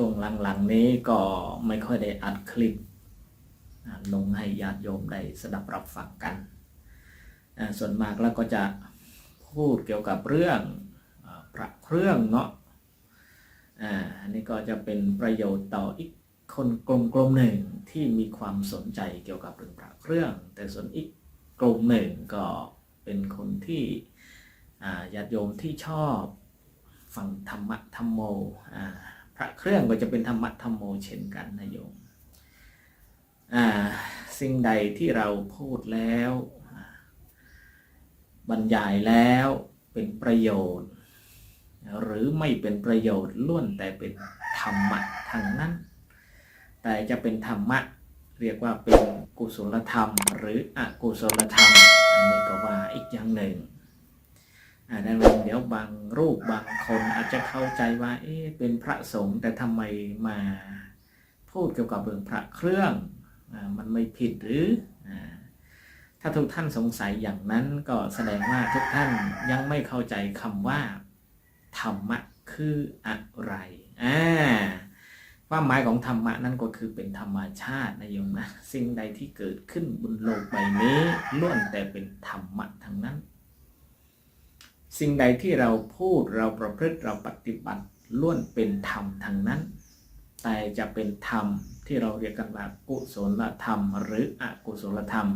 ช่วงหลังๆนี้ก็ไม่ค่อยได้อัดคลิปลงให้ญาติโยมได้สดับรับฟังกัน ส่วนมากแล้วก็จะพูดเกี่ยวกับเรื่องพระเครื่องเนาะอันนี้ก็จะเป็นประโยชน์ต่ออีกคนกลุ่มกลุ่มหนึ่งที่มีความสนใจเกี่ยวกับเรื่องพระเครื่อง แต่ส่วนอีกกลุ่มหนึ่งก็เป็นคนที่ญาติโยมที่ชอบฟังธรรมะธรรมโมอ่า พระเครื่องก็จะเป็นธรรมะธรรมโมเช่นกันนะโยมสิ่งใดที่เราพูดแล้ว บรรยายแล้วเป็นประโยชน์ หรือไม่เป็นประโยชน์ล้วนแต่เป็นธรรมะทางนั้น แต่จะเป็นธรรมะเรียกว่าเป็นกุศลธรรม หรืออกุศลธรรม อันนี้ก็ว่าอีกอย่างหนึ่ง ดังนั้นเดี๋ยวบางรูปบางคนอาจจะเข้าใจว่า เอ๊ะเป็นพระสงฆ์แต่ทำไมมาพูดเกี่ยวกับเรื่องพระเครื่องอมันไม่ผิดหรืออถ้าทุกท่านสงสัยอย่างนั้นก็แสดงว่าทุกท่านยังไม่เข้าใจคำว่า ธรรมะคืออะไรอ่าความหมายของธรรมะนั่นก็คือเป็นธรรมชาตินะโยมนะสิ่งใดที่เกิดขึ้นบนโลกใบนี้ล้วนแต่เป็นธรรมะทั้งนั้น สิ่งใดที่เราพูดเราประพฤติเราปฏิบัติล้วนเป็นธรรมทั้งนั้น แต่จะเป็นธรรมที่เราเรียกกันว่ากุศลธรรม หรืออกุศลธรรม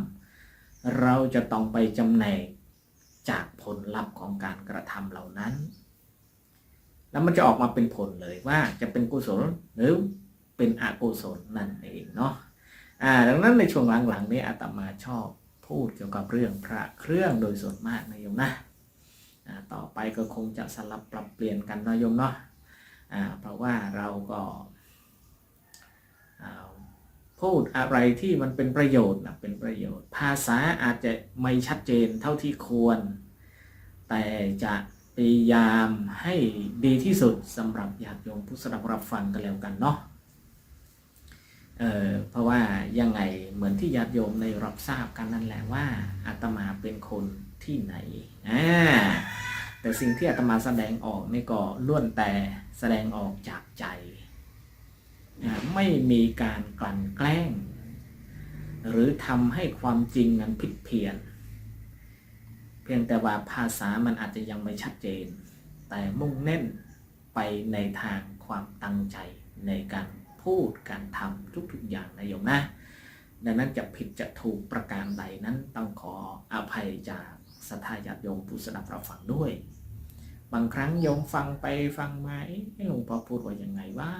เราจะต้องไปจำแนกจากผลลัพธ์ของการกระทำเหล่านั้น แล้วมันจะออกมาเป็นผลเลยว่าจะเป็นกุศลหรือเป็นอกุศลนั่นเองเนาะอ่าดังนั้นในช่วงหลังๆนี้อาตมาชอบพูดเกี่ยวกับเรื่องพระเครื่องโดยส่วนมากนะโยมนะอ่า ต่อไปก็คงจะสลับปรับเปลี่ยนกันนะโยมเนาะเพราะว่าเราก็พูดอะไรที่มันเป็นประโยชน์นะเป็นประโยชน์ ภาษาอาจจะไม่ชัดเจนเท่าที่ควร แต่จะพยายามให้ดีที่สุดสำหรับญาติโยมผู้สดับรับฟังกันแล้วกันเนาะเออเพราะว่ายังไงเหมือนที่ญาติโยมในรับทราบกันนั่นแหละว่าอาตมาเป็นคน ที่ไหนอ่าแต่สิ่งที่อาตมาแสดงออกนี่ก็ล้วนแต่แสดงออกจากใจ ไม่มีการกลั่นแกล้ง หรือทำให้ความจริงนั้นผิดเพี้ยน เพียงแต่ว่าภาษามันอาจจะยังไม่ชัดเจน แต่มุ่งเน้นไปในทางความตั้งใจในการพูดการทำทุกๆอย่างนะโยมนะ ดังนั้นจะผิดจะถูกประการใดนั้นต้องขออภัยจาก ศรัทธาญาติโยมผู้สนับรับฟังด้วย บางครั้งโยมฟังไปฟังมาเอ๊ะหลวงพ่อพูดว่ายังไงว่า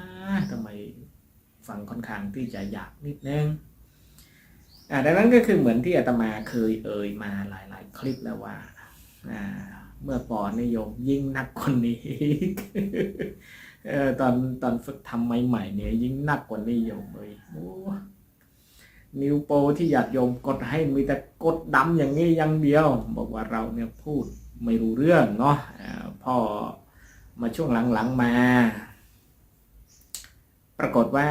ทำไมฟังค่อนข้างที่จะยากนิดนึงอ่าดังนั้นก็คือเหมือนที่อาตมาเคยเอ่ยมาหลาย ๆ คลิปแล้วว่าอ่าเมื่อก่อนนิยมยิ่งหนักคนนี้อีกตอนตอนฝึกทำใหม่ๆเนี่ยยิ่งหนักกว่านิยมเลยโอ้ นิวโปที่ญาติโยมกดให้มีแต่กดดำอย่างนี้อย่างเดียว บอกว่าเราเนี่ยพูดไม่รู้เรื่องเนาะอ่าพอมาช่วงหลังๆมา ปรากฏว่า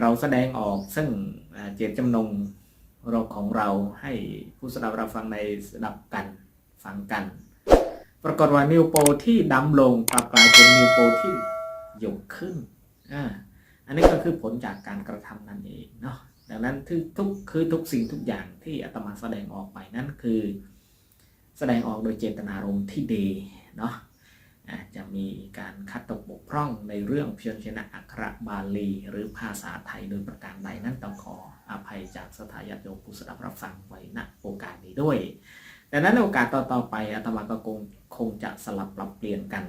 เราแสดงออกซึ่งเจตจำนงเราของเราให้ผู้สดับเรับฟังในสดับกันฟังกัน ปรากฏว่านิวโปที่ดำลงกลับกลายเป็นนิวโปที่ยกขึ้นอ่า อันนี้ก็คือผลจากการกระทำนั่นเองเนาะดังนั้นทุกทุกคือทุกสิ่งทุกอย่างที่อาตมาแสดงออกไปนั่นคือ แสดงออกโดยเจตนารมณ์ที่ดีเนาะอาจจะมีการคัดตกบกพร่องในเรื่องพยัญชนะอักขระบาลี หรือภาษาไทยโดยประการใดนั้นต้องขออภัยจากสถายาติโยมผู้สดับรับฟังไว้ณโอกาสนี้ด้วยดังนั้นในโอกาสต่อๆไปอาตมาก็คงคงจะสลับปรับเปลี่ยนกัน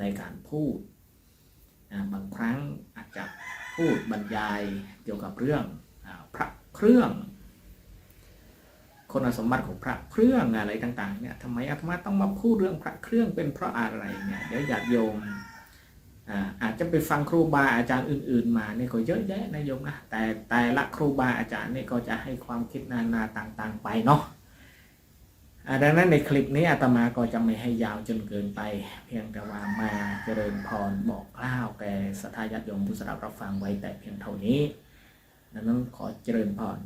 ในการพูด บางครั้งอาจจะพูดบรรยายเกี่ยวกับเรื่องอพระเครื่อง คุณสมบัติของพระเครื่องอะไรต่างๆเนี่ยทำไมอาตมาต้องมาพูดเรื่องพระเครื่องเป็นเพราะอะไรเนี่ยเดี๋ยวญาติโยมอาจจะไปฟังครูบาอาจารย์อื่น ๆ มาเนี่ยก็เยอะแยะนะโยมนะแต่แต่ละครูบาอาจารย์เนี่ยก็จะให้ความคิดนานาต่างๆ ไปเนาะ ดังนั้นในคลิปนี้อาตมาก็จะไม่ให้ยาวจนเกินไป เพียงแต่ว่ามาเจริญพรบอกกล่าวแก่สัทธาญาติโยมผู้สดับรับฟังไว้แต่เพียงเท่านี้ดังนั้นขอเจริญพร